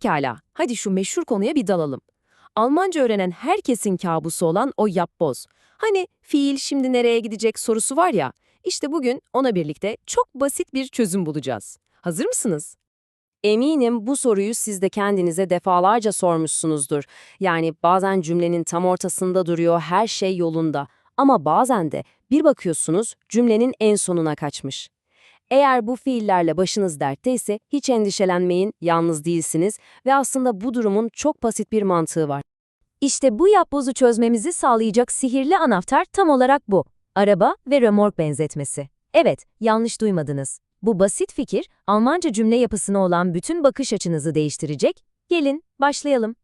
Pekala, hadi şu meşhur konuya bir dalalım. Almanca öğrenen herkesin kabusu olan o yapboz. Hani fiil şimdi nereye gidecek sorusu var ya, işte bugün ona birlikte çok basit bir çözüm bulacağız. Hazır mısınız? Eminim bu soruyu siz de kendinize defalarca sormuşsunuzdur. Yani bazen cümlenin tam ortasında duruyor, her şey yolunda. Ama bazen de bir bakıyorsunuz cümlenin en sonuna kaçmış. Eğer bu fiillerle başınız dertteyse hiç endişelenmeyin, yalnız değilsiniz ve aslında bu durumun çok basit bir mantığı var. İşte bu yapbozu çözmemizi sağlayacak sihirli anahtar tam olarak bu. Araba ve römork benzetmesi. Evet, yanlış duymadınız. Bu basit fikir, Almanca cümle yapısına olan bütün bakış açınızı değiştirecek. Gelin, başlayalım.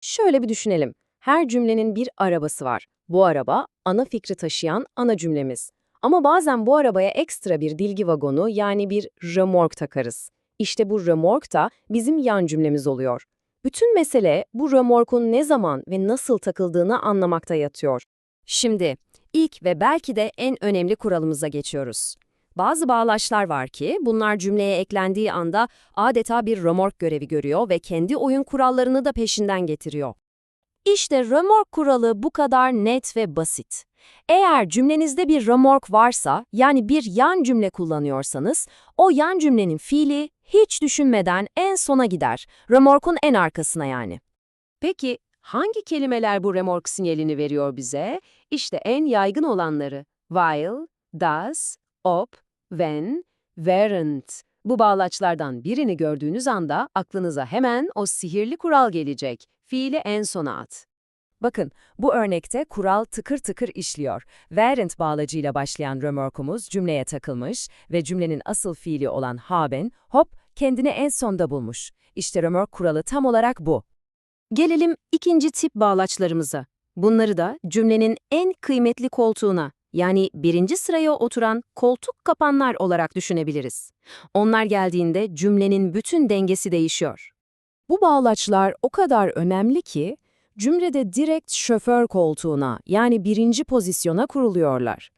Şöyle bir düşünelim. Her cümlenin bir arabası var. Bu araba ana fikri taşıyan ana cümlemiz. Ama bazen bu arabaya ekstra bir dilgi vagonu yani bir römork takarız. İşte bu römork da bizim yan cümlemiz oluyor. Bütün mesele bu römorkun ne zaman ve nasıl takıldığını anlamakta yatıyor. Şimdi ilk ve belki de en önemli kuralımıza geçiyoruz. Bazı bağlaçlar var ki bunlar cümleye eklendiği anda adeta bir römork görevi görüyor ve kendi oyun kurallarını da peşinden getiriyor. İşte römork kuralı bu kadar net ve basit. Eğer cümlenizde bir römork varsa, yani bir yan cümle kullanıyorsanız, o yan cümlenin fiili hiç düşünmeden en sona gider. Römorkun en arkasına yani. Peki hangi kelimeler bu römork sinyalini veriyor bize? İşte en yaygın olanları. While, does, ob, when, weren't. Bu bağlaçlardan birini gördüğünüz anda aklınıza hemen o sihirli kural gelecek. Fiili en sona at. Bakın, bu örnekte kural tıkır tıkır işliyor. Weren't bağlacıyla başlayan römorkumuz cümleye takılmış ve cümlenin asıl fiili olan haben, hop, kendini en sonda bulmuş. İşte römork kuralı tam olarak bu. Gelelim ikinci tip bağlaçlarımıza. Bunları da cümlenin en kıymetli koltuğuna, yani birinci sıraya oturan koltuk kapanlar olarak düşünebiliriz. Onlar geldiğinde cümlenin bütün dengesi değişiyor. Bu bağlaçlar o kadar önemli ki, cümlede direkt şoför koltuğuna yani birinci pozisyona kuruluyorlar.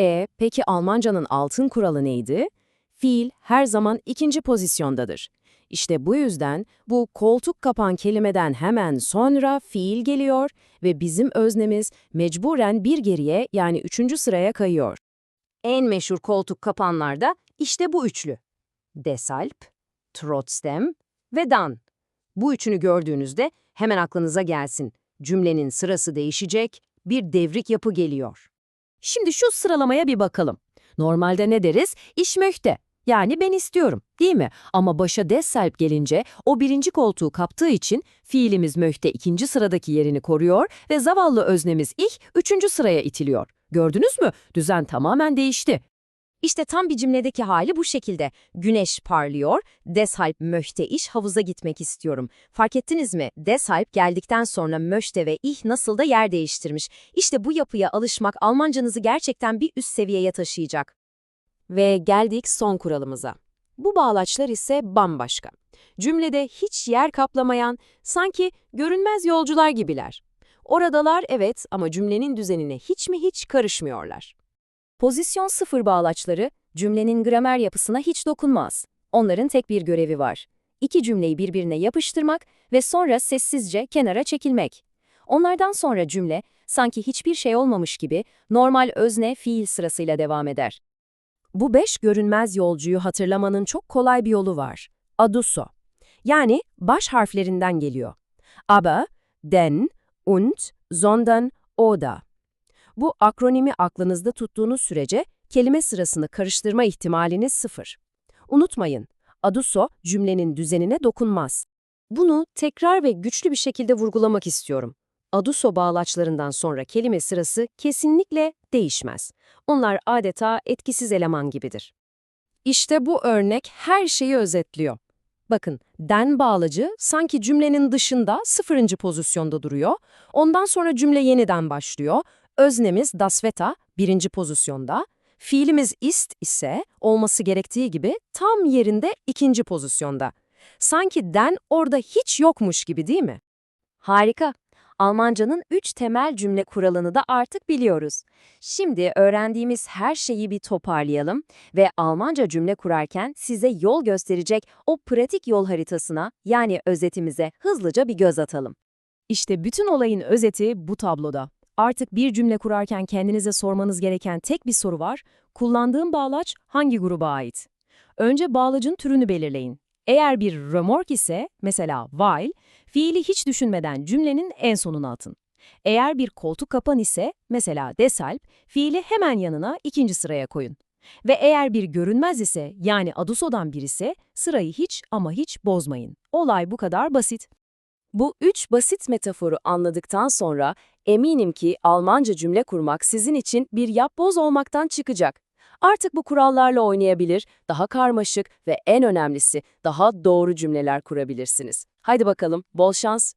E, peki Almancanın altın kuralı neydi? Fiil her zaman ikinci pozisyondadır. İşte bu yüzden bu koltuk kapan kelimeden hemen sonra fiil geliyor ve bizim öznemiz mecburen bir geriye yani üçüncü sıraya kayıyor. En meşhur koltuk kapanlar da işte bu üçlü. Deshalb, trotzdem ve dann. Bu üçünü gördüğünüzde hemen aklınıza gelsin. Cümlenin sırası değişecek, bir devrik yapı geliyor. Şimdi şu sıralamaya bir bakalım. Normalde ne deriz? Ich möchte. Yani ben istiyorum, değil mi? Ama başa deshalb gelince o birinci koltuğu kaptığı için fiilimiz möchte ikinci sıradaki yerini koruyor ve zavallı öznemiz ich üçüncü sıraya itiliyor. Gördünüz mü? Düzen tamamen değişti. İşte tam bir cümledeki hali bu şekilde. Güneş parlıyor, deshalb möchte ich havuza gitmek istiyorum. Fark ettiniz mi? Deshalb geldikten sonra möchte ve ich nasıl da yer değiştirmiş. İşte bu yapıya alışmak Almancanızı gerçekten bir üst seviyeye taşıyacak. Ve geldik son kuralımıza. Bu bağlaçlar ise bambaşka. Cümlede hiç yer kaplamayan, sanki görünmez yolcular gibiler. Oradalar evet ama cümlenin düzenine hiç mi hiç karışmıyorlar. Pozisyon sıfır bağlaçları cümlenin gramer yapısına hiç dokunmaz. Onların tek bir görevi var. İki cümleyi birbirine yapıştırmak ve sonra sessizce kenara çekilmek. Onlardan sonra cümle sanki hiçbir şey olmamış gibi normal özne fiil sırasıyla devam eder. Bu beş görünmez yolcuyu hatırlamanın çok kolay bir yolu var. Aduso. Yani baş harflerinden geliyor. Aber, denn, und, sondern, oder. Bu akronimi aklınızda tuttuğunuz sürece kelime sırasını karıştırma ihtimaliniz sıfır. Unutmayın, aduso cümlenin düzenine dokunmaz. Bunu tekrar ve güçlü bir şekilde vurgulamak istiyorum. Aduso bağlaçlarından sonra kelime sırası kesinlikle değişmez. Onlar adeta etkisiz eleman gibidir. İşte bu örnek her şeyi özetliyor. Bakın, den bağlacı sanki cümlenin dışında sıfırıncı pozisyonda duruyor. Ondan sonra cümle yeniden başlıyor. Öznemiz das Wetter birinci pozisyonda. Fiilimiz ist ise olması gerektiği gibi tam yerinde ikinci pozisyonda. Sanki den orada hiç yokmuş gibi değil mi? Harika. Almancanın üç temel cümle kuralını da artık biliyoruz. Şimdi öğrendiğimiz her şeyi bir toparlayalım ve Almanca cümle kurarken size yol gösterecek o pratik yol haritasına yani özetimize hızlıca bir göz atalım. İşte bütün olayın özeti bu tabloda. Artık bir cümle kurarken kendinize sormanız gereken tek bir soru var. Kullandığım bağlaç hangi gruba ait? Önce bağlacın türünü belirleyin. Eğer bir römork ise, mesela while, fiili hiç düşünmeden cümlenin en sonuna atın. Eğer bir koltuk kapan ise, mesela deshalb, fiili hemen yanına ikinci sıraya koyun. Ve eğer bir görünmez ise, yani adusodan bir ise, sırayı hiç ama hiç bozmayın. Olay bu kadar basit. Bu üç basit metaforu anladıktan sonra eminim ki Almanca cümle kurmak sizin için bir yapboz olmaktan çıkacak. Artık bu kurallarla oynayabilir, daha karmaşık ve en önemlisi daha doğru cümleler kurabilirsiniz. Haydi bakalım, bol şans.